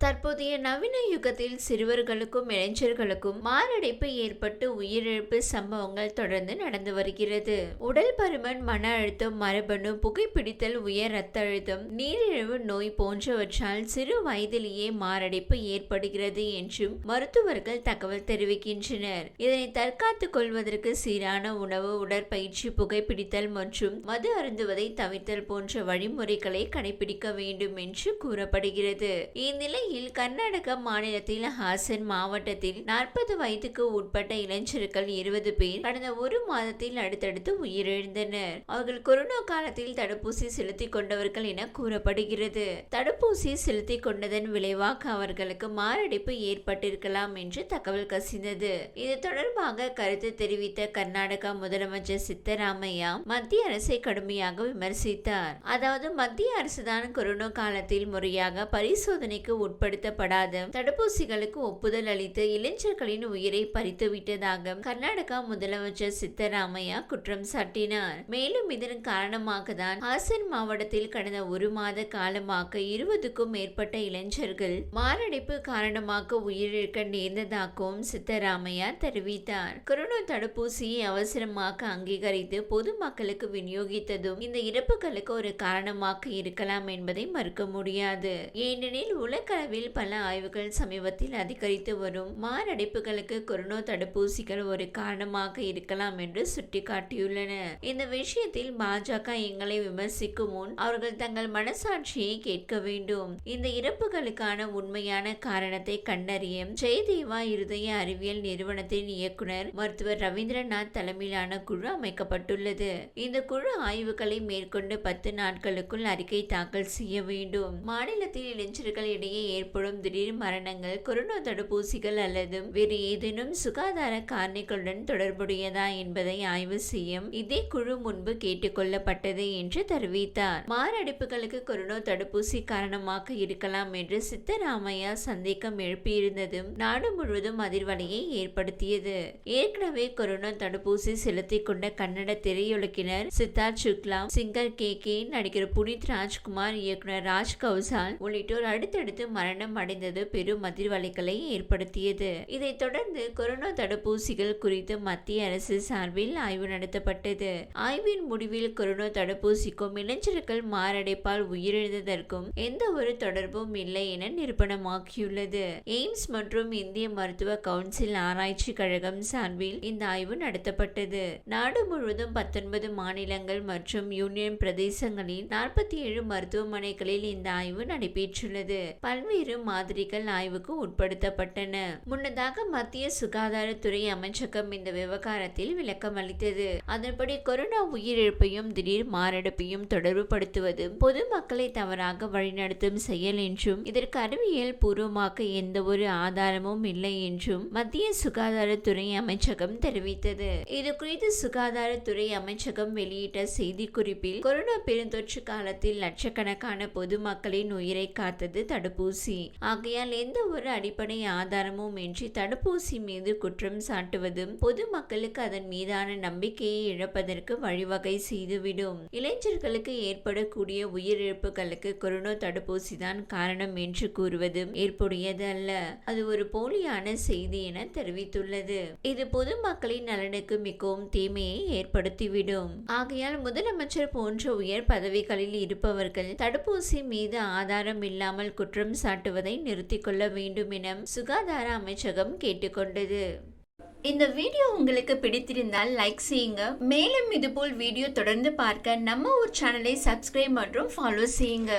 தற்போதைய நவீன யுகத்தில் சிறுவர்களுக்கும் இளைஞர்களுக்கும் மாரடைப்பு ஏற்பட்டு உயிரிழப்பு சம்பவங்கள் தொடர்ந்து நடந்து வருகிறது. உடல் பருமன் மன அழுத்தம் மரபணு புகைப்பிடித்தல் உயர் ரத்த அழுத்தம் நீரிழிவு நோய் போன்றவற்றால் சிறு வயதிலேயே மாரடைப்பு ஏற்படுகிறது என்றும் மருத்துவர்கள் தகவல் தெரிவிக்கின்றனர். இதனை தற்காத்துக் கொள்வதற்கு சீரான உணவு உடற்பயிற்சி புகைப்பிடித்தல் மற்றும் மது அருந்துவதை தவிர்த்தல் போன்ற வழிமுறைகளை கடைபிடிக்க வேண்டும் என்று கூறப்படுகிறது. இந்நிலை இந்நிலையில் கர்நாடக மாநிலத்தில் ஹாசன் மாவட்டத்தில் நாற்பது வயதுக்கு உட்பட்ட இளைஞர்கள் இருபது பேர் கடந்த ஒரு மாதத்தில் அடுத்தடுத்து உயிரிழந்தனர். அவர்கள் கொரோனா காலத்தில் தடுப்பூசி செலுத்திக் கொண்டவர்கள் என கூறப்படுகிறது. தடுப்பூசி செலுத்திக் கொண்டதன் விளைவாக அவர்களுக்கு மாரடைப்பு ஏற்பட்டிருக்கலாம் என்று தகவல் கசிந்தது. இது தொடர்பாக கருத்து தெரிவித்த கர்நாடகா முதலமைச்சர் சித்தராமையா மத்திய அரசை கடுமையாக விமர்சித்தார். அதாவது மத்திய அரசுதான் கொரோனா காலத்தில் முறையாக பரிசோதனைக்கு உட்படுத்தப்படாத தடுப்பூசிகளுக்கு ஒப்புதல் அளித்து இளைஞர்களின் உயிரை பறித்துவிட்டதாக கர்நாடகா முதலமைச்சர் சித்தராமையா குற்றம் சாட்டினார். மேலும் இதன் காரணமாக தான் ஹாசன் மாவட்டத்தில் கடந்த ஒரு மாத காலமாக இருபதுக்கும் மேற்பட்ட இளைஞர்கள் மாரடைப்பு காரணமாக உயிரிழக்க நேர்ந்ததாகவும் சித்தராமையா தெரிவித்தார். கொரோனா தடுப்பூசியை அவசரமாக அங்கீகரித்து பொதுமக்களுக்கு விநியோகித்ததும் இந்த இறப்புகளுக்கு ஒரு காரணமாக இருக்கலாம் என்பதை மறுக்க முடியாது. ஏனெனில் உலக உலகளவில் பல ஆய்வுகள் சமீபத்தில் அதிகரித்து வரும். மாரடைப்புகளுக்கு கொரோனா தடுப்பூசிகள் ஒரு காரணமாக இருக்கலாம் என்று சுட்டிக்காட்டியுள்ளன. இந்த விஷயத்தில் பாஜக எங்களை விமர்சிக்கும் முன் அவர்கள் தங்கள் மனசாட்சியை கேட்க வேண்டும். இந்த இறப்புகளுக்கான உண்மையான காரணத்தை கண்டறிய ஜெயதேவா இருதய அறிவியல் நிறுவனத்தின் இயக்குனர் மருத்துவர் ரவீந்திரநாத் தலைமையிலான குழு அமைக்கப்பட்டுள்ளது. இந்த குழு ஆய்வுகளை மேற்கொண்டு பத்து நாட்களுக்குள் அறிக்கை தாக்கல் செய்ய வேண்டும். மாநிலத்தில் இளைஞர்கள் இடையே ஏற்படும் திடீர் மரணங்கள் கொரோனா தடுப்பூசிகள் அல்லது வேறு ஏதேனும் சுகாதார காரணிகளுடன் தொடர்புடையதா என்பதை ஆய்வு செய்யும் இதே குழு முன்பு கேட்டுக்கொள்ளப்பட்டது என்று தெரிவித்தார். மாரடைப்புகளுக்கு கொரோனா தடுப்பூசி காரணமாக இருக்கலாம் என்று சித்தராமையா சந்தேகம் எழுப்பியிருந்ததும் நாடு முழுவதும் அதிர்வலையை ஏற்படுத்தியது. ஏற்கனவே கொரோனா தடுப்பூசி செலுத்திக் கொண்ட Kannada திரையுலகினர் Siddharth Shukla singer K K நடிகர் புனித் ராஜ்குமார் இயக்குனர் ராஜ் கௌசால் உள்ளிட்டோர் அடுத்தடுத்து மரணம் அடைந்தது பெரும் அதிர்வலைகளை ஏற்படுத்தியது. இதைத் தொடர்ந்து கொரோனா தடுப்பூசிகள் குறித்து மத்திய அரசு சார்பில் ஆய்வு நடத்தப்பட்டது. ஆய்வின் முடிவில் கொரோனா தடுப்பூசிக்கும் இளைஞர்கள் மாரடைப்பால் உயிரிழந்ததற்கும் எந்த ஒரு தொடர்பும் இல்லை என நிரூபணமாக்கியுள்ளது எய்ம்ஸ் மற்றும் இந்திய மருத்துவ கவுன்சில் ஆராய்ச்சி கழகம் சார்பில் இந்த ஆய்வு நடத்தப்பட்டது. நாடு முழுவதும் பத்தொன்பது மாநிலங்கள் மற்றும் யூனியன் பிரதேசங்களில் நாற்பத்தி ஏழு மருத்துவமனைகளில் இந்த ஆய்வு நடைபெற்றுள்ளது. பல்வேறு மாதிரிகள் ஆய்வுக்கு உட்படுத்தப்பட்டன. முன்னதாக மத்திய சுகாதாரத்துறை அமைச்சகம் இந்த விவகாரத்தில் விளக்கம் அளித்தது. அதன்படி கொரோனா உயிரிழப்பையும் திடீர் மாரடைப்பையும் தொடர்புபடுத்துவது பொதுமக்களை தவறாக வழிநடத்தும் செயல் என்றும் இதற்கு அறிவியல் பூர்வமாக எந்த ஒரு ஆதாரமும் இல்லை என்றும் மத்திய சுகாதாரத்துறை அமைச்சகம் தெரிவித்தது. இது குறித்து சுகாதாரத்துறை அமைச்சகம் வெளியிட்ட செய்திக்குறிப்பில் கொரோனா பெருந்தொற்று காலத்தில் லட்சக்கணக்கான பொதுமக்களின் உயிரை காத்தது தடுப்பூசி தடுப்பூசி ஆகையால் எந்த ஒரு அடிப்படை ஆதாரமும் இன்றி தடுப்பூசி மீது குற்றம் சாட்டுவதும் பொதுமக்களுக்கு அதன் மீதான நம்பிக்கையை இழப்பதற்கு வழிவகை செய்துவிடும். இளைஞர்களுக்கு ஏற்படக்கூடிய உயிரிழப்புகளுக்கு கொரோனா தடுப்பூசி தான் காரணம் என்று கூறுவதும் ஏற்புடையது அல்ல அது ஒரு போலியான செய்தி என தெரிவித்துள்ளது. இது பொதுமக்களின் நலனுக்கு மிகவும் தீமையை ஏற்படுத்திவிடும். ஆகையால் முதலமைச்சர் போன்ற உயர் பதவிகளில் இருப்பவர்கள் தடுப்பூசி மீது ஆதாரம் இல்லாமல் குற்றம் சாட்டுவதை நிறுத்திக் கொள்ள வேண்டும் என சுகாதார அமைச்சகம் கேட்டுக்கொண்டது. இந்த வீடியோ உங்களுக்கு பிடித்திருந்தால் லைக் செய்யுங்க. மேலும் இதுபோல் வீடியோ தொடர்ந்து பார்க்க நம்ம ஒரு சேனலை சப்ஸ்கிரைப் மற்றும் ஃபாலோ செய்யுங்க.